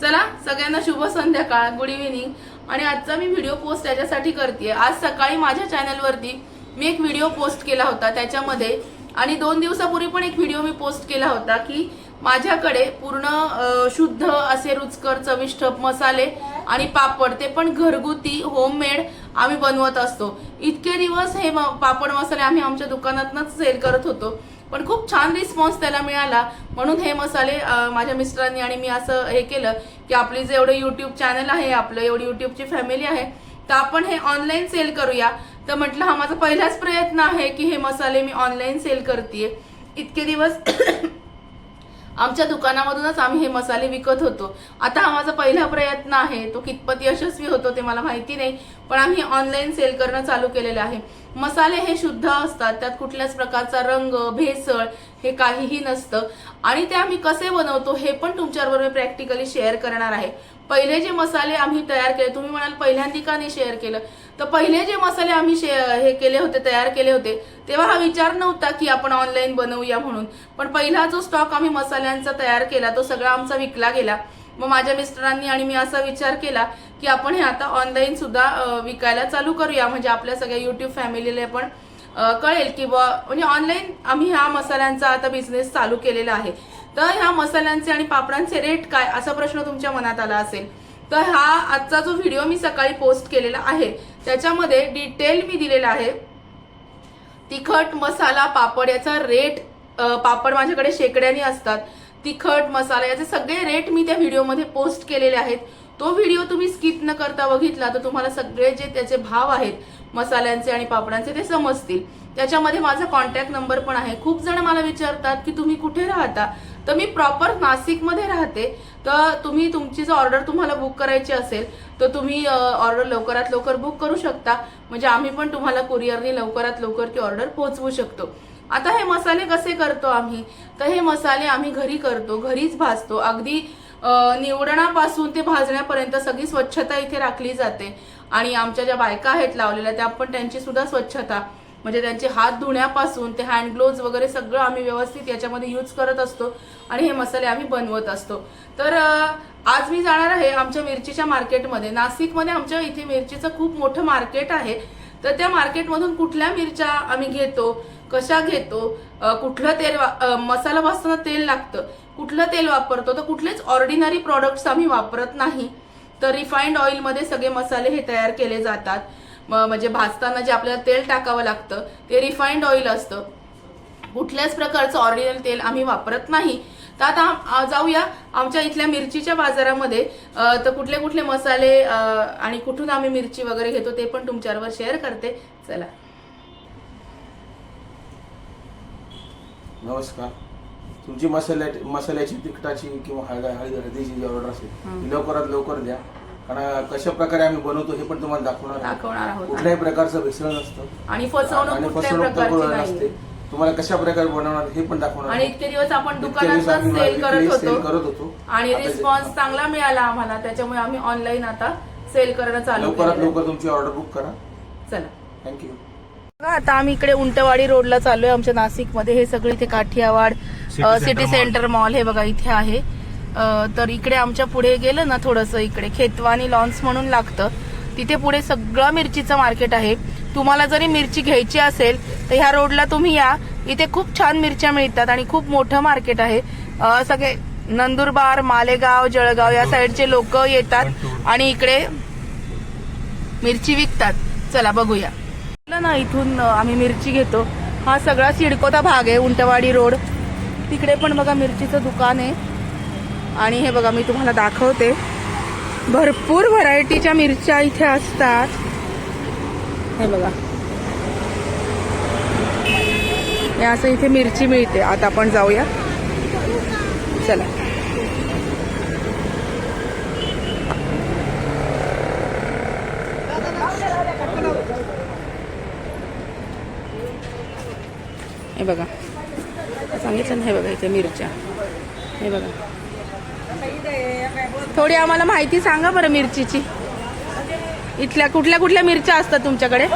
चला सगळ्यांना शुभ संध्याकाळ गुड इव्हिनिंग आणि आजचा मी व्हिडिओ पोस्ट याच्यासाठी करते आज सकाळी माझ्या चॅनलवरती मी एक व्हिडिओ पोस्ट केला होता त्याच्यामध्ये. आणि दोन दिवसापूर्वी पण एक व्हिडिओ मी पोस्ट केला होता की माझ्याकडे पूर्ण शुद्ध असे रुचकर चविष्ट मसाले आणि पापड ते पण घरगुती होममेड आम्ही बनवत असतो. इतके दिवस हे पापड मसाले आम्ही आमच्या दुकानातनच सेल करत होतो. पण खूप छान रिस्पॉन्स त्याला मिळाला. म्हणून हे मसाले माझ्या मिस्टरांनी आणि मी असं हे केलं की आपली जे एवढं युट्यूब चॅनल आहे आपलं एवढी युट्यूबची फॅमिली आहे तर आपण हे ऑनलाईन सेल करूया. तर म्हटलं हा माझा पहिलाच प्रयत्न आहे की हे मसाले मी ऑनलाईन सेल करते इतके दिवस आमच्या दुकानामधूनच आम्ही हे मसाले विकत होतो. आता हा माझा पहिला प्रयत्न आहे. तो कितपत यशस्वी होतो ते मला माहिती नाही पण आम्ही ऑनलाईन सेल करणं चालू केलेलं आहे. मसाले हे शुद्ध असतात त्यात कुठल्याच प्रकारचा रंग भेसळ हे काहीही नसतं. आणि ते आम्ही कसे बनवतो हे पण तुमच्याबरोबर मी प्रॅक्टिकली शेअर करणार आहे. पहिले जे मसाले आम्ही तयार केले तुम्ही म्हणाल पहिल्यांदा का नाही शेअर केलं? तर पहिले जे मसाले आम्ही शे- हे केले होते तयार केले होते तेव्हा हा विचार नव्हता की आपण ऑनलाईन बनवूया म्हणून. पण पहिला जो स्टॉक आम्ही मसाल्यांचा तयार केला तो सगळा आमचा विकला गेला. मग माझ्या मिस्टरांनी आणि मी असा विचार केला की आपण हे आता ऑनलाईन सुद्धा विकायला चालू करूया. म्हणजे आपल्या सगळ्या युट्यूब फॅमिलीला पण कळेल की बुवा म्हणजे ऑनलाईन आम्ही ह्या मसाल्यांचा आता बिझनेस चालू केलेला आहे. तर ह्या मसाल्यांचे आणि पापडांचे रेट काय असा प्रश्न तुमच्या मनात आला असेल. तर हा आजचा जो व्हिडिओ मी सकाळी पोस्ट केलेला आहे त्याच्यामध्ये डिटेल मी दिलेला आहे. तिखट मसाला पापड याचा रेट पापड माझ्याकडे शेकड्यानी असतात. तिखट मसाला याचे सगळे रेट मी त्या व्हिडिओमध्ये पोस्ट केलेले आहेत. तो व्हिडिओ तुम्ही स्किप न करता बघितला तर तुम्हाला सगळे जे त्याचे भाव आहेत मसाल्यांचे आणि पापडांचे ते समजतील. त्याच्यामध्ये माझा कॉन्टॅक्ट नंबर पण आहे. खूप जण मला विचारतात की तुम्ही कुठे राहता? तर मी प्रॉपर नाशिकमध्ये राहते. तर तुम्ही तुमची जर ऑर्डर तुम्हाला बुक करायची असेल तर तुम्ही ऑर्डर लवकरात लवकर बुक करू शकता. म्हणजे आम्ही पण तुम्हाला कुरिअरने लवकरात लवकर ती ऑर्डर पोहोचवू शकतो. आता हे मसाले कसे करतो आम्ही? तर हे मसाले आम्ही घरी करतो घरीच भाजतो. अगदी निवडणापासून ते भाजण्यापर्यंत सगळी स्वच्छता इथे राखली जाते. आणि आमच्या ज्या बायका आहेत लावलेल्या त्या पण त्यांची सुद्धा स्वच्छता. म्हणजे त्यांचे हात धुण्यापासून ते हँड ग्लोव्ज वगैरे सगळं आम्ही व्यवस्थित याच्यामध्ये यूज करत असतो आणि हे मसाले आम्ही बनवत असतो. तर आज मी जाणार आहे आमच्या मिरचीच्या मार्केटमध्ये. नाशिकमध्ये आमच्या इथे मिरचीचं खूप मोठं मार्केट आहे. तर त्या मार्केटमधून कुठल्या मिरच्या आम्ही घेतो कशा घेतो कुठलं तेल वा- मसाला भाजताना तेल लागतं कुठलं तेल वापरतो तर कुठलेच ऑर्डिनरी प्रॉडक्ट्स आम्ही वापरत नाही. तर रिफाईंड ऑइलमध्ये सगळे मसाले हे तयार केले जातात. म्हणजे भाजताना जे आपल्याला तेल टाकावं लागतं ते रिफाईंड ऑइल असतं. कुठल्याच प्रकारचं ऑरिजिनल तेल आम्ही वापरत नाही. तर आता जाऊया आमच्या इथल्या मिरचीच्या बाजारामध्ये. तर कुठले कुठले मसाले आणि कुठून आम्ही मिरची वगैरे घेतो ते पण तुमच्याबरोबर शेअर करते. चला. नमस्कार. तुमची मसाल्या मसाल्याची तिखटाची किंवा हळद हळद हळदीची जी ऑर्डर असेल लवकरात लवकर द्या. कारण कशा प्रकारे आम्ही बनवतो हे पण तुम्हाला दाखवणार आहे. दाखवणार आहोत. कुठल्याही प्रकारचं भेसळ नसतं. आणि फसवणूक कुठल्याही फसवणूक प्रकारची तर नाही नसते. तुम्हाला कशा प्रकारे बनवणार हे पण दाखवणार आणि आहे. इतके दिवस आपण इतके दिवस दुकानातच आम्ही सेल करत होतो. करत होतो. आणि आता जे- रिस्पॉन्स चांगला मिळाला आम्हाला. त्याच्यामुळे आम्ही ऑनलाईन आता सेल करणं चालू लवकरात केलेलं आहे. लवकर तुमची ऑर्डर बुक करा. चला. थँक्यू बघा, आता आम्ही इकडे उंटवाडी रोडला चाललोय. आमच्या नाशिकमध्ये हे सगळे इथे काठियावाड सिटी सेंटर मॉल हे बघा इथे आहे. तर इकडे आमच्या पुढे गेलं ना थोडस इकडे. खेतवानी लॉन्स म्हणून लागतं. तिथे पुढे सगळं मिरचीचं मार्केट आहे. तुम्हाला जरी मिरची घ्यायची असेल तर ह्या रोडला तुम्ही या. इथे खूप छान मिरच्या मिळतात आणि खूप मोठं मार्केट आहे. सगळे नंदुरबार मालेगाव जळगाव या साईडचे लोक येतात आणि इकडे मिरची विकतात. चला बघूया. चला ना इथून आम्ही मिरची घेतो. हा सगळा सिडकोचा भाग आहे उंटवाडी रोड. तिकडे पण बघा मिरचीचं दुकान आहे. आणि हे बघा मी तुम्हाला दाखवते. भरपूर व्हरायटीच्या मिरच्या इथे असतात. हे बघा. हे असं इथे मिरची मिळते. आता आपण जाऊया. चला. हे बघा. सांगितलं ना हे बघा इथे मिरच्या. हे बघा. थोडी आम्हाला माहिती सांगा बरं मिरचीची. इथल्या कुठल्या कुठल्या मिरच्या असतात तुमच्याकडे?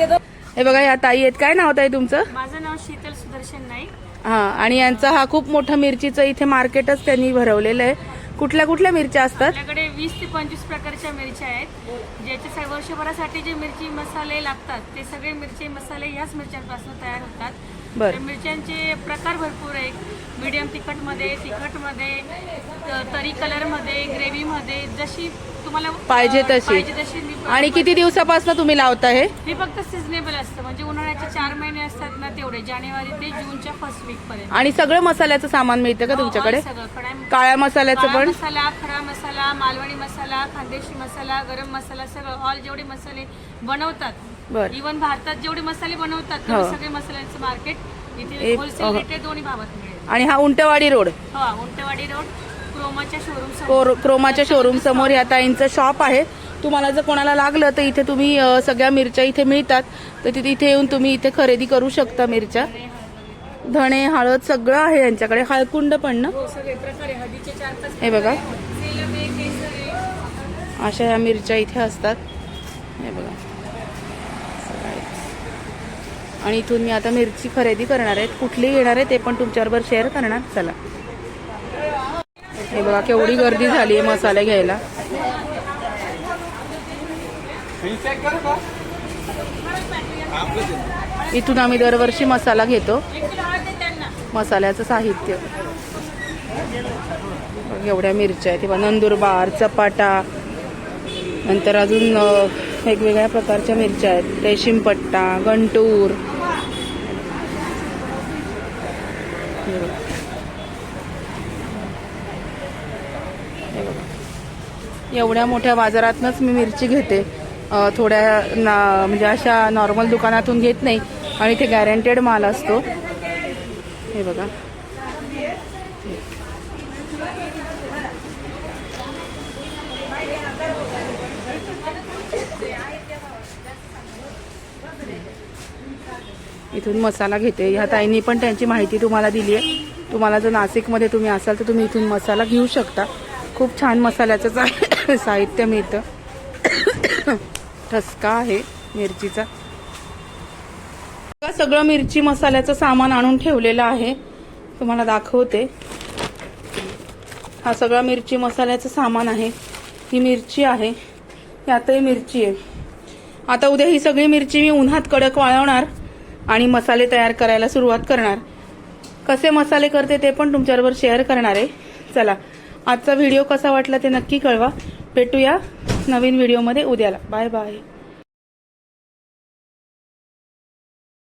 तर. हे बघा या ताई आहेत. काय नाव ताई तुमचं? माझं नाव शीतल सुदर्शन नाईक. हा आणि यांचा हा खूप मोठा मिरचीचं इथे मार्केटच त्यांनी भरवलेलं आहे. कुठल्या कुठल्या मिरच्या असतात? आपल्याकडे वीस ते पंचवीस प्रकारच्या मिरच्या आहेत. ज्याचे स- वर्षभरासाठी जे मिरची मसाले लागतात ते सगळे मिरची मसाले ह्याच मिरच्यांपासून तयार होतात. बर. तर मिरच्यांचे प्रकार भरपूर आहेत. मीडियम तिखटमध्ये तिखटमध्ये तरी कलरमध्ये ग्रेव्हीमध्ये जशी तुम्हाला पाहिजे तशी. पाहिजे तशी मी- आणि किती दिवसापासून तुम्ही लावता हे? हे फक्त सिजनेबल असतं. म्हणजे उन्हाळ्याचे चार महिने असतात ना तेवढे जानेवारी ते जूनच्या फर्स्ट वीक पर्यंत. आणि सगळं मसाल्याचं सामान मिळतं का हो, तुमच्याकडे? सगळं. काळ्या मसाल्याचं काळा पण? मसाला खडा मसाला मालवणी मसाला खानदेशी मसाला गरम मसाला सगळं. ऑल जेवढे मसाले बनवतात बर. इव्हन भारतात जेवढे मसाले बनवतात हो. सगळे मसाल्यांचं मार्केट इथे एक- होलसेल. रेट आहे दोन्ही भावात मिळेल आणि हा उंटवाडी रोड. हो उंटवाडी रोड. क्रोमाच्या क्रोमाच्या शोरूम समोर या ताईंचं शॉप आहे. तुम्हाला जर कोणाला लागलं तर इथे तुम्ही सगळ्या मिरच्या इथे मिळतात. तर तिथे इथे येऊन तुम्ही इथे खरेदी करू शकता मिरच्या. धणे हळद सगळं आहे यांच्याकडे. हळकुंड पण ना? हो हे बघा. अशा या मिरच्या इथे असतात. हे बघा. आणि इथून मी आता मिरची खरेदी करणार आहे. कुठली घेणार आहे ते पण तुमच्याबरोबर शेअर करणार. चला. हे बघा केवढी गर्दी झाली आहे मसाले घ्यायला. इथून आम्ही दरवर्षी मसाला घेतो. मसाल्याचं साहित्य. एवढ्या मिरच्या आहेत. किंवा नंदुरबार चपाटा नंतर अजून वेगवेगळ्या प्रकारच्या मिरच्या आहेत. रेशीमपट्टा गंटूर हे बघ. हे बघ. एवढ्या मोठ्या बाजारातनंच मी मिरची घेते. थोड्या ना म्हणजे अशा नॉर्मल दुकानातून घेत नाही. आणि इथे गॅरंटेड माल असतो. हे बघा. इथून मसाला घेते. ह्या ताईंनी पण त्यांची माहिती तुम्हाला दिली आहे तुम्हाला जर नाशिकमध्ये तुम्ही असाल तर तुम्ही इथून मसाला घेऊ शकता. खूप छान मसाल्याचं चा साहित्य मिळतं. ठसका आहे मिरचीचा. सगळं मिरची मसाल्याचं सामान आणून ठेवलेलं आहे. तुम्हाला दाखवते. हा सगळा मिरची मसाल्याचं सामान आहे. ही मिरची आहे. यातही मिरची आहे. आता उद्या ही सगळी मिरची मी उन्हात कडक वाळवणार आणि मसाले तयार करायला सुरुवात करणार. कसे मसाले करते ते पण तुमच्याबरोबर शेअर करणार आहे. चला आजचा व्हिडिओ कसा वाटला ते नक्की कळवा. भेटूया नवीन व्हिडिओमध्ये उद्याला. Bye bye.